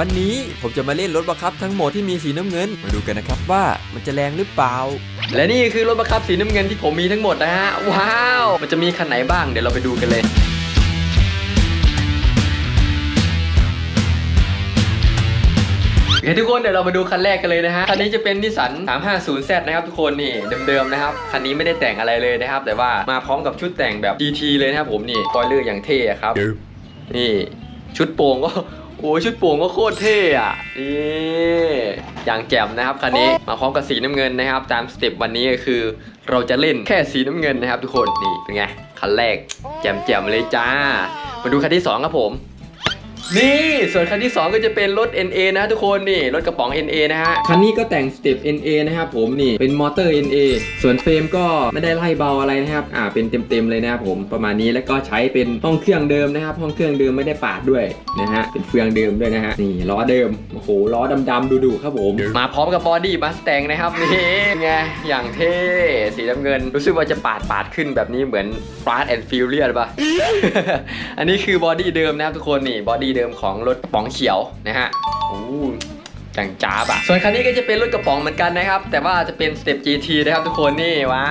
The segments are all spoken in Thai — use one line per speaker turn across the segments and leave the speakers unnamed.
วันนี้ผมจะมาเล่นรถบังคับทั้งหมดที่มีสีน้ำเงิน มาดูกันนะครับว่ามันจะแรงหรือเปล่า และนี่คือรถบังคับสีน้ำเงินที่ผมมีทั้งหมดนะฮะ ว้าว มันจะมีคันไหนบ้างเดี๋ยวเราไปดูกันเลยโอเคทุกคนเดี๋ยวเรามาดูคันแรกกันเลยนะฮะ คันนี้จะเป็นนิสสัน 350Z นะครับทุกคนนี่เดิมๆนะครับ คันนี้ไม่ได้แต่งอะไรเลยนะครับ แต่ว่ามาพร้อมกับชุดแต่งแบบ GT เลยนะครับผมนี่คอยเลือร์อย่างเท่อะครับ นี่ชุดโป่งก็ โอ้ยชุดโป่งก็โคตรเท่อะนี่อย่างแจ่มนะครับคันนี้มาพร้อมกับสีน้ำเงินนะครับ ตามสเต็ปวันนี้ก็คือ เราจะเล่นแค่สีน้ำเงินนะครับ ทุกคนนี่เป็นไงคันแรกแจ่มๆเลยจ้า มาดูคันที่สองครับผม นี่ส่วนคันที่ 2 ก็จะเป็นรถ NA นะทุกคนนี่รถกระป๋อง NA นะฮะคันนี้ก็แต่งสเต็ป NA นะครับผมนี่เป็นมอเตอร์ NA ส่วนเฟรมก็ไม่ได้ไล่เบาอะไรนะครับอ่าเป็นเต็มๆเลยนะครับผมประมาณนี้แล้วก็ใช้เป็นห้องเครื่องเดิมนะครับห้องเครื่องเดิมไม่ได้ปาดด้วยนะฮะเป็นเฟืองเดิมด้วยนะฮะนี่ล้อเดิมโอ้โหล้อดำๆดูๆครับผมมาพร้อมกับบอดี้บัสแตงนะครับนี่ไงอย่างเท่สีน้ำเงิน รู้สึกว่าจะปาดปาดขึ้นแบบนี้เหมือน Fast and Furious ป่ะอันนี้คือบอดี้เดิมนะครับทุกคนนี่บอดี้เดิมของรถป๋องเขียวนะฮะโอ้ จังจ้าบอะส่วนคันนี้ก็จะเป็นรถกระป๋องเหมือนกันนะครับ แต่ว่าจะเป็นสเต็ป GT นะครับทุกคนนี่ว้า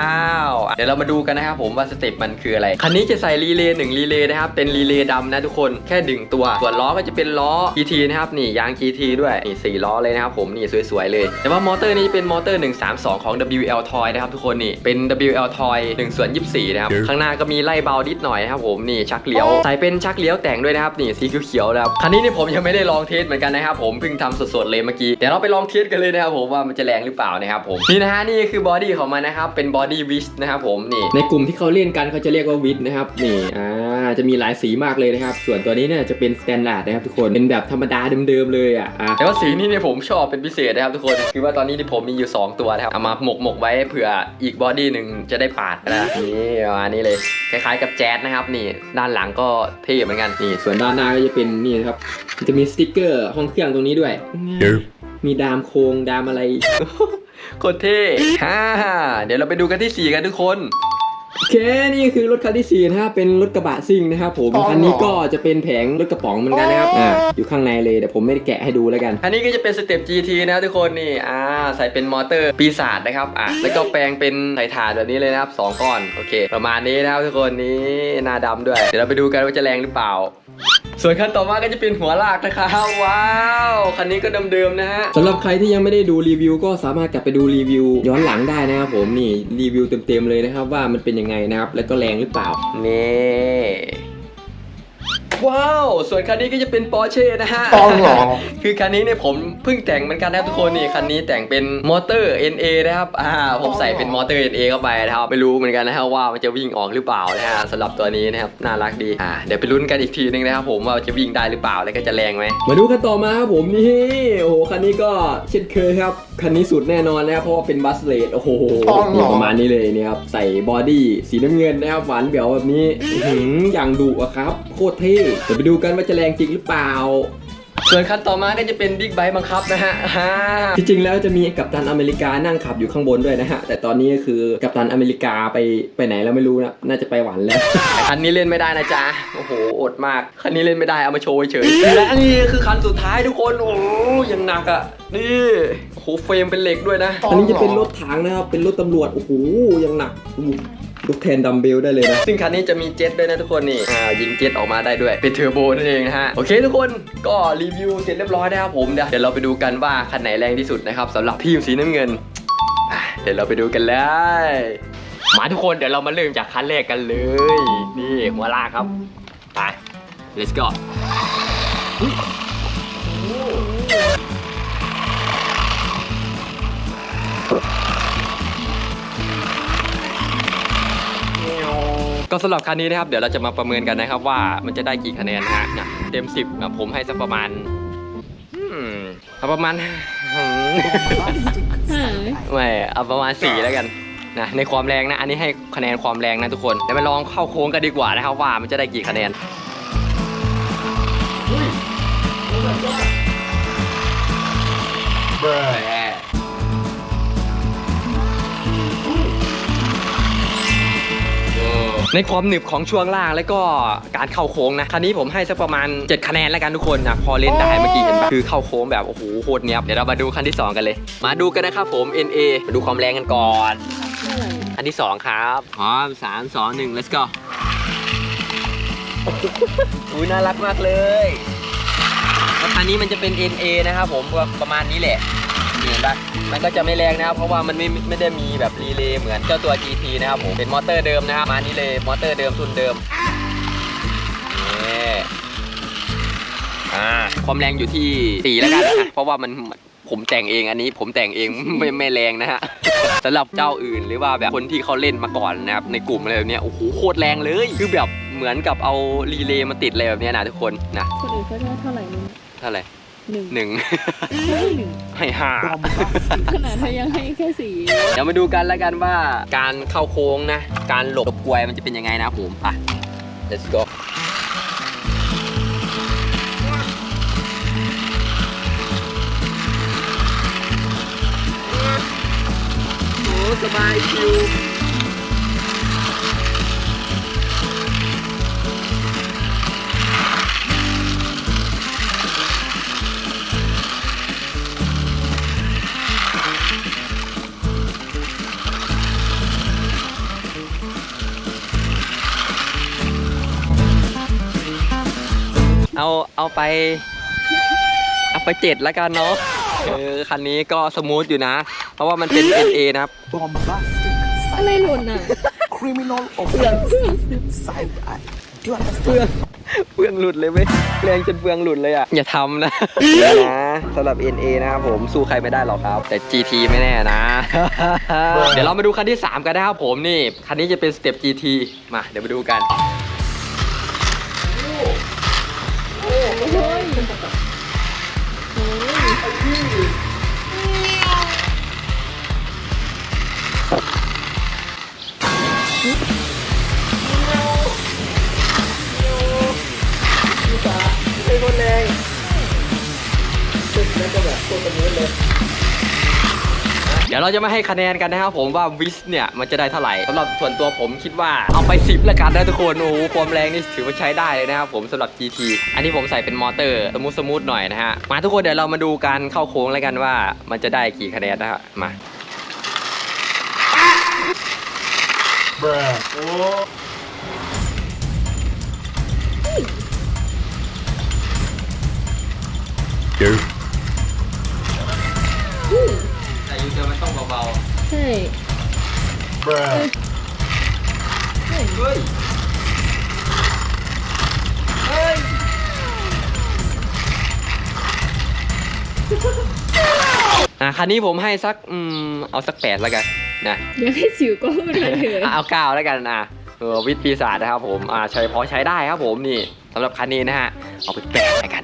ว เดี๋ยวเรามาดูกันนะครับผมว่าสเต็ปมันคืออะไร คันนี้จะใส่รีเลย์หนึ่งรีเลย์นะครับ เป็นรีเลย์ดำนะทุกคนแค่ดึงตัว ส่วนล้อก็จะเป็นล้อ GT นะครับนี่ยาง GT ด้วยนี่สี่ล้อเลยนะครับผมนี่สวยๆเลย แต่ว่ามอเตอร์นี้เป็นมอเตอร์ 132 ของ WL Toy นะครับทุกคนนี่เป็น WL Toy 1ส่วน24 นะครับข้างหน้าก็มีไล่เบานิดหน่อยนะครับผมนี่ชักเลี้ยวใส่เป็นชักเลี้ยวแต่งด้วยนะครับนี่สีเขียวๆนะครับคันนี้นี่ผมยังไม่ได้ลองเทสเหมือนกันนะครับผมเพิ่งทำสดๆเลยเมื่อกี้เดี๋ยวเราไปลองเทสกันเลยนะครับผมว่ามันจะแรงหรือเปล่านะครับผมนี่นะฮะนี่คือบอดี้ของมันนะครับเป็นบอดี้วิชนะครับผมนี่ในกลุ่มที่เขาเล่นกันเขาจะเรียกว่าวิชนะครับนี่อ่า จะมีหลายสีมากเลยนะครับ ส่วนตัวนี้เนี่ยจะเป็นสแตนดาร์ดนะครับทุกคน เป็นแบบธรรมดาเดิมๆเลยอะอ่าแต่ว่าสีนี้เนี่ยผมชอบเป็นพิเศษนะครับทุกคน คือว่าตอนนี้ที่ผมมีอยู่ 2 ตัวนะครับ เอามาหมกหมกๆไว้เผื่ออีกบอดี้หนึ่งจะได้ปาดนะนี่ประมาณนี้เลย คล้ายๆกับแจ๊สนะครับนี่ ด้านหลังก็เท่เหมือนกัน นี่ ส่วนด้านหน้าก็จะเป็นนี่นะครับมันจะมีสติ๊กเกอร์ห้องเครื่องตรงนี้ด้วย มีดามโครงดามอะไรโคตรเท่ฮ่าเดี๋ยวเราไปดูกันที่4กันทุกคน โอเคนี่คือรถคันที่4นะครับเป็นรถกระบะซิ่งนะครับผมคันนี้ก็จะเป็นแผงรถกระป๋องเหมือนกันนะครับอ่าอยู่ข้างในเลยแต่ผมไม่ได้แกะให้ดูแล้วกันคันนี้ก็จะเป็นสเต็ป GT นะครับทุกคนนี่อ่าใส่เป็นมอเตอร์ปีศาจนะครับอะแล้วก็แปลงเป็นไถ่ถ่านแบบนี้เลยนะครับ2ก้อนโอเค ประมาณนี้นะครับทุกคนนี่หน้าดำด้วย เดี๋ยวเราไปดูกันว่าจะแรงหรือเปล่า ส่วนคันต่อมาก็จะเป็นหัวลากนะครับว้าวคันนี้ก็เดิมๆนะฮะ สำหรับใครที่ยังไม่ได้ดูรีวิวก็สามารถกลับไปดูรีวิวย้อนหลังได้นะครับผมนี่รีวิวเต็มๆเลยนะครับว่ามันเป็นยังไงไงนะครับ แล้วก็แรงหรือเปล่า นี่ ว้าว ส่วนคันนี้ก็จะเป็นปอร์เช่นะฮะ
ต้องเหรอ
คือคันนี้เนี่ยผมเพิ่งแต่งเหมือนกันนะครับทุกคนนี่คันนี้แต่งเป็นมอเตอร์ NA นะครับอ่าผมใส่เป็นมอเตอร์ NA เข้าไปนะครับไม่รู้เหมือนกันนะครับว่ามันจะวิ่งออกหรือเปล่านะฮะสำหรับตัวนี้นะครับน่ารักดีอ่าเดี๋ยวไปลุ้นกันอีกทีนึงนะครับผมว่าจะวิ่งได้หรือเปล่าแล้วก็จะแรงไหมมาดูกันต่อมาครับผมนี่โอ้โหคันนี้ก็เช่นเคยครับคันนี้สุดแน่นอนนะครับเพราะว่าเป็นบัสเลดโอ้โห
ต้องเหรอ
นี่ประมาณนี้เลยเนี่ยครับใส่บอดี้สีน้ำเงินนะครับหวานเบียวแบบนี้อื้อหืออย่างดุอะครับโคตรเท่เดี๋ยวไปดูกันว่าจะแรงจริงหรือเปล่า ส่วนคันต่อมาก็จะเป็นบิ๊กไบค์บังคับนะฮะฮ่าที่จริงแล้วจะมีกัปตันอเมริกานั่งขับอยู่ข้างบนด้วยนะฮะ แต่ตอนนี้ก็คือกัปตันอเมริกาไปไปไหนแล้วไม่รู้นะ น่าจะไปหวันแล้ว คันนี้เล่นไม่ได้นะจ๊ะ โอ้โห อดมาก คันนี้เล่นไม่ได้ เอามาโชว์เฉยๆและอันนี้คือคันสุดท้ายทุกคน โอ้ยยังหนักอะ นี่โอ้โหเฟรมเป็นเหล็กด้วยนะ อันนี้จะเป็นรถถังนะครับ เป็นรถตำรวจ โอ้โหยังหนัก อู้ยกแทนดัมเบลได้เลยนะ ซึ่งคันนี้จะมีเจ็ตด้วยนะทุกคนนี่ อ่ายิงเจ็ตออกมาได้ด้วย เป็นเทอร์โบนั่นเองนะฮะ โอเคทุกคน ก็รีวิวเสร็จเรียบร้อยนะครับผม เดี๋ยวเราไปดูกันว่าคันไหนแรงที่สุดนะครับสำหรับทีมสีน้ำเงิน เดี๋ยวเราไปดูกันเลยมาทุกคนเดี๋ยวเรามาเริ่มจากคันแรกกันเลย นี่หัวลากครับ ไป let's go ก็สำหรับคันนี้นะครับเดี๋ยวเราจะมาประเมินกันนะครับ ว่ามันจะได้กี่คะแนนนะฮะเนี่ยเต็ม10อะผมให้สักประมาณอืมเอาประมาณอืมไม่เอาประมาณ4แล้วกันนะในความแรงนะ อันนี้ให้คะแนนความแรงนะทุกคนเดี๋ยวมาลองเข้าโค้งกันดีกว่านะครับว่ามันจะได้กี่คะแนน ในความหนึบของช่วงล่างแล้วก็การเข้าโค้งนะคันนี้ผมให้สักประมาณ 7 คะแนนแล้วกันทุกคนนะพอเล่นได้เมื่อกี้เห็นปะคือเข้าโค้งแบบโอ้โหโคตรเนี้ยบเดี๋ยวเรามาดูคันที่ 2 กันเลย มาดูกันนะครับผม NA มาดูความแรงกันก่อน อันที่ 2 ครับพร้อมสามสองหนึ่ง let's go อุ้ยน่ารักมากเลยแล้วคันนี้มันจะเป็น NA นะครับผมก็ประมาณนี้แหละ เห็นปะมันก็จะไม่แรงนะครับ เพราะว่ามันไม่ไม่ได้มีแบบรีเลย์เหมือนเจ้าตัว GT นะครับผมเป็นมอเตอร์เดิมนะครับมานี้เลยมอเตอร์เดิมทุนเดิมนี่อ่าความแรงอยู่ที่สี่แล้วกันนะเพราะว่ามันผมแต่งเองอันนี้ผมแต่งเองไม่ไม่แรงนะฮะสำหรับเจ้าอื่นหรือว่าแบบคนที่เขาเล่นมาก่อนนะครับในกลุ่มอะไรแบบเนี้ยโอ้โหโคตรแรงเลยคือแบบเหมือนกับเอารีเลย์มาติดอะไรแบบเนี้ยนะทุกคนนะ
คนอื่นเขาได้เท่าไหร่นึง
เท่าไหร่
หนึ่ง
หนึ่ง
ไม่หนึ่ง
ให้ห้า
ขนาดเธอยังให้แค่สี่
เดี๋ยวมาดูกันแล้วกันว่าการเข้าโค้งนะ การหลบกลวยมันจะเป็นยังไงนะผมไป let's go โอ้สบายชิว เอาเอาไป เอาไปเจ็ดแล้วกันเนาะเออคันนี้ก็สมูทอยู่นะ เพราะว่ามันเป็น NA นะครับ
bombastic
อะไรหล่นอะ
criminal offense side eye do you
เฟือง
understand
เฟืองหลุดเลยเว้ยแรงจนเฟืองหลุดเลยอะ อย่าทำนะเดี๋ยวนะสำหรับ NA นะครับผมสู้ใครไม่ได้หรอกครับ แต่ GT ไม่แน่นะ เดี๋ยวเรามาดูคันที่ 3 กันนะครับผมนี่ คันนี้จะเป็นสเต็ป GT มาเดี๋ยวมาดูกัน
โอ้ย
ดี๋ยวเราจะมาให้คะแนนกันนะครับผมว่าวิสเนี่ยมันจะได้เท่าไหร่สำหรับส่วนตัวผมคิดว่าเอาไป 10ล้วกันนะทุกคนโอ้โหความแรงนี่ถือว่าใช้ได้เลยนะครับผมสำหรับ GT อันนี้ผมใส่เป็นมอเตอร์สมูทสมูทหน่อยนะฮะมาทุกคนเดี๋ยวเรามาดูการเข้าโค้งแล้วกันว่ามันจะได้กี่คะแนนนะฮะมาแต่ยู เจอมันต้องเบา
ใช่
ๆเฮ้ย เฮ้ย อะคันนี้ผมให้สักอืมเอาสักแปดแล้วกันนะ
อยากให้สิวก็มันมาเถอะ
อะเอาเก้าแล้วกันอะเออวิทย์ปีศาจนะครับผมอ่าใช้พอใช้ได้ครับผมนี่สำหรับคันนี้นะฮะเอาไปแปดแล้วกัน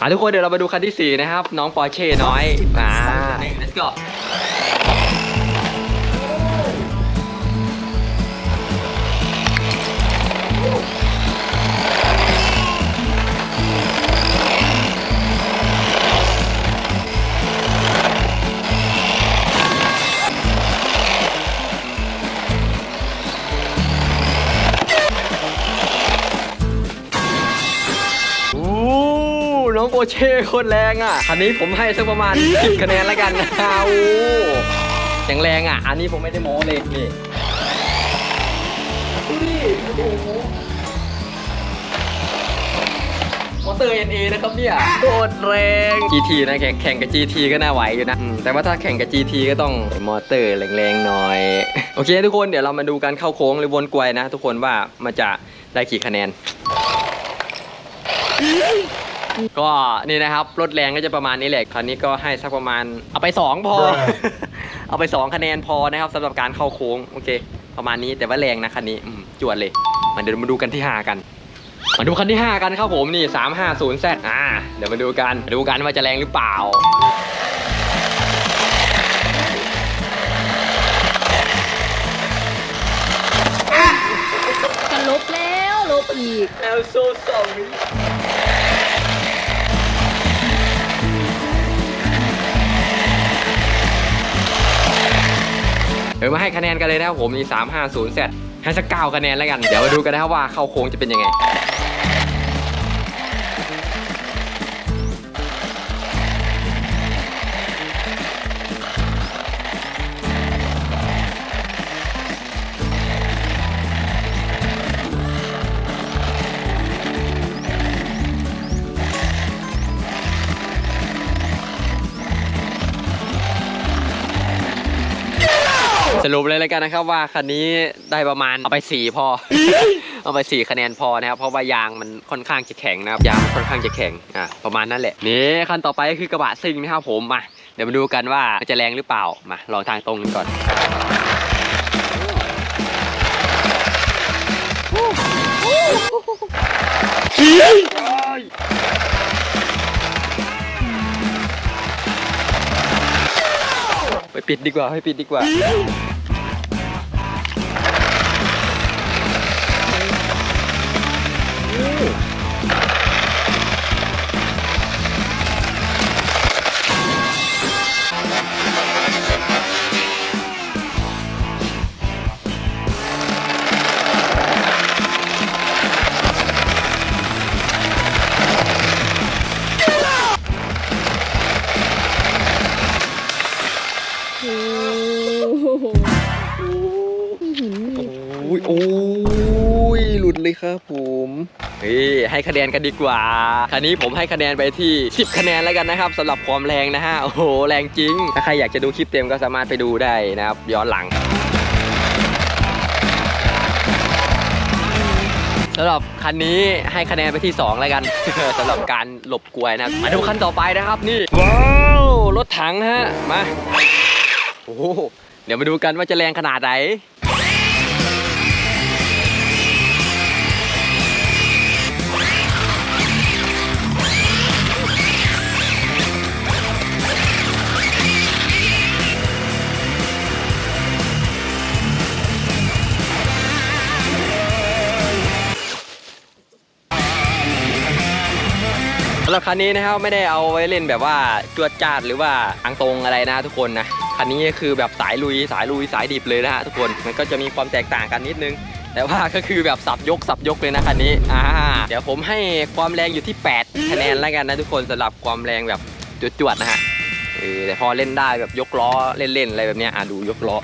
อะทุกคนเดี๋ยวเรามาดูคันที่สี่นะครับน้องปอร์เช่น้อยอ่า let's go น้องโปเช่โคตรแรงอะ คันนี้ผมให้สักประมาณ 10 คะแนนแล้วกันนะโอ้อย่างแรงอะ อันนี้ผมไม่ได้โม้เลยนี่ดูดิโอ้โหมอเตอร์ NA นะครับเนี่ยโคตรแรง GT นะแข่งแข่งกับ GT ก็น่าไหวอยู่นะอืมแต่ว่าถ้าแข่งกับ GT ก็ต้องมอเตอร์แรงๆหน่อย โอเค ทุกคนเดี๋ยวเรามาดูการเข้าโค้งหรือวนกลวยนะ ทุกคนว่ามันจะได้กี่คะแนน ก็นี่นะครับรถแรงก็จะประมาณนี้แหละคราวนี้ก็ให้สักประมาณ เอาไป 2 พอ เอาไป 2 คะแนนพอนะครับสำหรับการเข้าโค้งโอเค ประมาณนี้แต่ว่าแรงนะคันนี้อืมจวดเลยมาเดี๋ยวมาดูกันที่5กันมาดูคันที่ 5 กันครับผมนี่ 350 z อ่าเดี๋ยวมาดูกันมาดูกันว่าจะแรงหรือเปล่า
กันลบแล้วลบอีก
I'm so sorry ดี๋ยวมาให้คะแนนกันเลยนะครับผมมี350 z ให้สักเก้าคะแนนแล้วกัน เดี๋ยวมาดูกันนะครับว่าเข้าโค้งจะเป็นยังไง สรุปเลยแล้วกันนะครับว่าคันนี้ได้ประมาณเอาไปสี่พอ เอาไปสี่คะแนนพอนะครับเพราะว่ายางมันค่อนข้างจะแข็งนะครับยางมันค่อนข้างจะแข็งอะประมาณนั้นแหละนี่คันต่อไปก็คือกระบะซิ่งนะครับผมมาเดี๋ยวมาดูกันว่ามันจะแรงหรือเปล่ามาลองทางตรงกันก่อนไปปิดดีกว่าไปปิดดีกว่า
โอ้
ยหลุดเลยครับผมเฮ้ยให้คะแนนกันดีกว่าคันนี้ผมให้คะแนนไปที่ 10 คะแนนแล้วกันนะครับสำหรับความแรงนะฮะโอ้โหแรงจริง ถ้าใครอยากจะดูคลิปเต็มก็สามารถไปดูได้นะครับย้อนหลังสำหรับคันนี้ให้คะแนนไปที่ 2 แล้วกัน สำหรับการหลบกลวยนะมาดูคันต่อไปนะครับนี่ ว้าวรถถังฮะ มา โอ้โหเดี๋ยวมาดูกันว่าจะแรงขนาดไหน หรับคันนี้นะครับไม่ได้เอาไว้เล่นแบบว่าจวดจ้าดหรือว่าทางตรงอะไรนะทุกคนนะคันนี้คือแบบสายลุยสายลุยสายดิบเลยนะฮะทุกคนมันก็จะมีความแตกต่างกันนิดนึง แต่ว่าก็คือแบบสับยกสับยกเลยนะคันนี้อ่าเดี๋ยวผมให้ความแรงอยู่ที่ 8 คะแนนแล้วกันนะทุกคนสำหรับความแรงแบบจวดๆนะฮะเออแต่พอเล่นได้แบบยกล้อเล่นๆอะไรแบบเนี้ยอะดูยกล้อ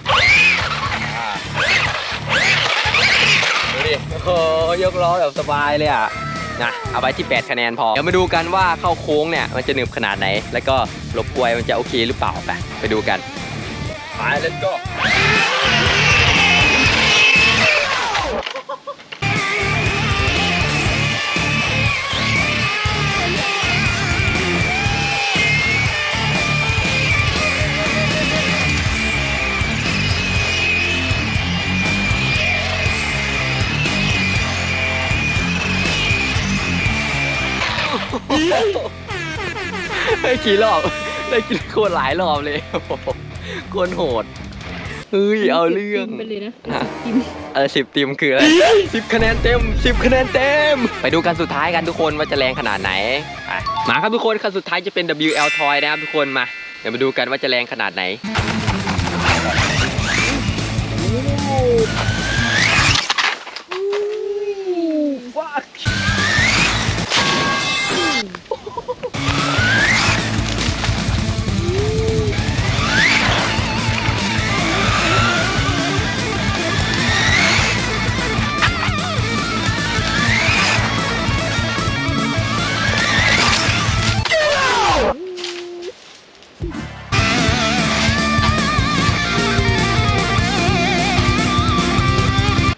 ดูดิโอ้ยกล้อแบบสบายเลยอะ นะเอาไว้ที่ 8 คะแนนพอ เดี๋ยวมาดูกันว่าเข้าโค้งเนี่ยมันจะหนึบขนาดไหน แล้วก็หลบกลวยมันจะโอเคหรือเปล่าไปไปดูกันไป let's go ได้กี่รอบ ได้กี่โคตรหลายรอบเลยโอ้โหโคตรโหด เฮ้ย เอาเรื่อง
ไปเลยนะ
ฮะ
กิน
เออสิบทีมคืออะไรสิบคะแนนเต็มสิบคะแนนเต็ม ไปดูกันสุดท้ายกันทุกคนว่าจะแรงขนาดไหนไปมาครับทุกคนคันสุดท้ายจะเป็น WL Toy นะครับทุกคนมา เดี๋ยวมาดูกันว่าจะแรงขนาดไหน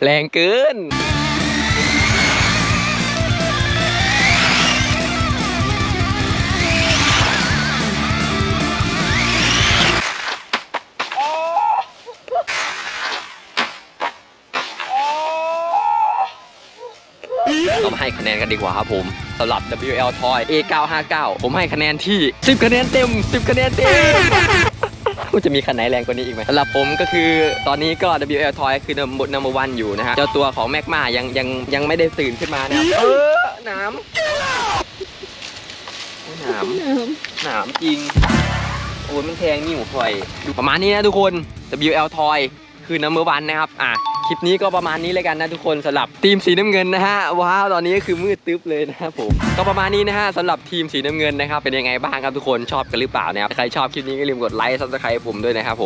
แรงเกินก็มาให้คะแนนกันดีกว่าครับผมสำหรับ WL Toy A959 ผมให้คะแนนที่ 10 คะแนนเต็ม 10 คะแนนเต็ม จะมีคันไหนแรงกว่านี้อีกไหมสำหรับผมก็คือตอนนี้ก็ WL Toy คือนัมนัมเบอร์วันอยู่นะฮะเจ้าตัวของแมกมายังยังยังไม่ได้ตื่นขึ้นมานะครับเออหนามหนาม
น้
หนามจริงโอ้ยมันแทงนิ้วคอยดูประมาณนี้นะทุกคน WL Toy คือนัมเบอร์วันนะครับอะ คลิปนี้ก็ประมาณนี้เลยกันนะทุกคนสำหรับทีมสีน้ำเงินนะฮะว้าวตอนนี้ก็คือมืดตึ๊บเลยนะครับผมก็ประมาณนี้นะฮะสำหรับทีมสีน้ำเงินนะครับเป็นยังไงบ้างครับทุกคนชอบกันหรือเปล่านะครับใครชอบคลิปนี้ก็ลืมกดไลค์ซับสไครต์ผมด้วยนะครับผม